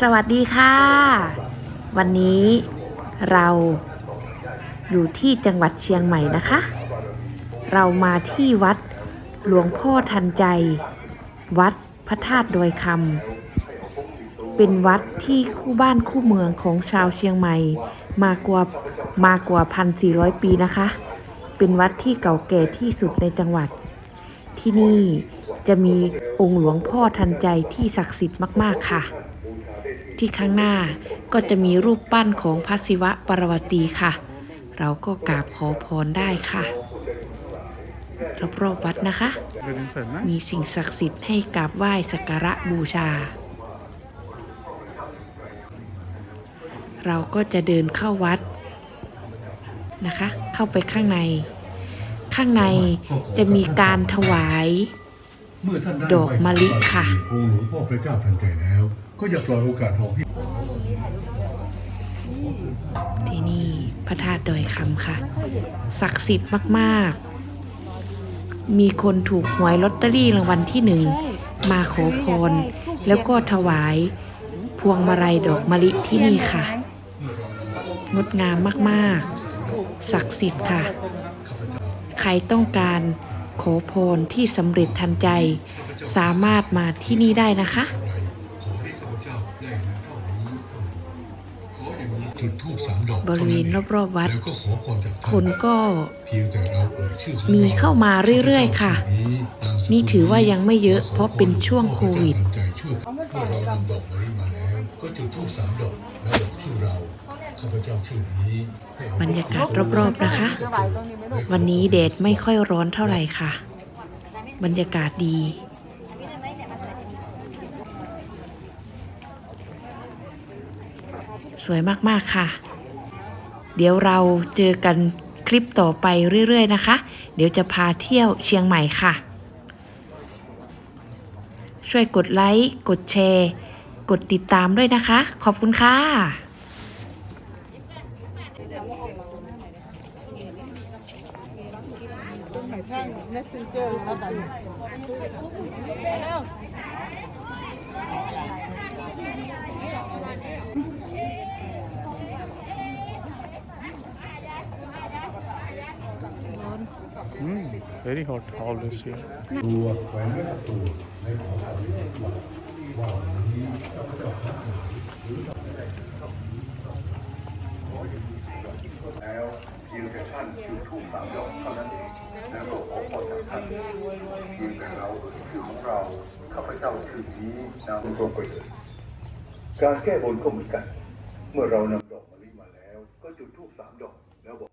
สวัสดีค่ะ วันนี้เราอยู่ที่จังหวัดเชียงใหม่นะคะ เรามาที่วัดหลวงพ่อทันใจ วัดพระธาตุดอยคำเป็นวัดที่คู่บ้านคู่เมืองของชาวเชียงใหม่ มากว่ามากว่าพันสี่ร้อยปีนะคะ เป็นวัดที่เก่าแก่ที่สุดในจังหวัด ที่นี่จะมีองค์หลวงพ่อทันใจที่ศักดิ์สิทธิ์มาก ๆ ค่ะ ที่ข้างหน้าก็จะมีรูปปั้นของพระศิวะปรวตีค่ะ เราก็กราบขอพรได้ค่ะรอบๆวัดนะคะ มีสิ่งศักดิ์สิทธิ์ให้กราบไหว้สักการะบูชา เราก็จะเดินเข้าวัดนะคะ เข้าไปข้างใน ข้างในจะมีการถวายเมื่อท่านได้ดอกมะลิค่ะองค์หลวงพ่อพระเจ้าทันใจแล้ว ก็อย่าปล่อยโอกาสทองที่ที่นี่พระธาตุดอยคำค่ะ ศักดิ์สิทธิ์มากๆ มีคนถูกหวยลอตเตอรี่รางวัลที่หนึ่งมาขอพร แล้วก็ถวายพวงมาลัยดอกมะลิที่นี่ค่ะ งดงามมาก ๆ ศักดิ์สิทธิ์ค่ะ ใครต้องการขอพรที่สำเร็จทันใจ สามารถมาที่นี่ได้นะคะขอทุ่งสามดอกบริเวณรอบๆวัดแล้วก็ขอพรจากคนก็เพียงแต่เราเอ่ยชื่อของมีเข้ามาเรื่อยๆค่ะ นี่ถือว่ายังไม่เยอะเพราะเป็นช่วงโควิดขอให้เจ้าทันใจช่วยเมื่อเรานำดอกมะลิมาแล้วก็จุดธูปสามดอกแล้วบอกชื่อเรา ข้าพเจ้าชื่อนี้ให้เอบรรยากาศรอบๆนะคะ วันนี้แดดไม่ค่อยร้อนเท่าไหร่ค่ะ บรรยากาศดี สวยมากๆค่ะ เดี๋ยวเราเจอกันคลิปต่อไปเรื่อยๆนะคะ เดี๋ยวจะพาเที่ยวเชียงใหม่ค่ะ ช่วยกดไลค์ กดแชร์ กดติดตามด้วยนะคะ ขอบคุณค่ะ ถ่ายทาง messenger แล้วกัน Mm, very hot always here. ตัวแขวนไว้กับตัวในของเราที่ว่าว่าวันนี้ข้าพเจ้าพักหนาหรือเราจะได้เข้านี้ขออย่างนี้แล้วเพี ยงแต่ท่านจุดทูบสามดอกเท่านั้นเองแล้วก็ขอพรจากท่านเพียงแต่เราชื่อของเราข้าพเจ้าคือนี้นำตัวไปเลยการแก้บนก็เหมือนกัน เมื่อเรานำดอกมะลิมาแล้ว ก็จุดทูบสามดอกแล้วบอก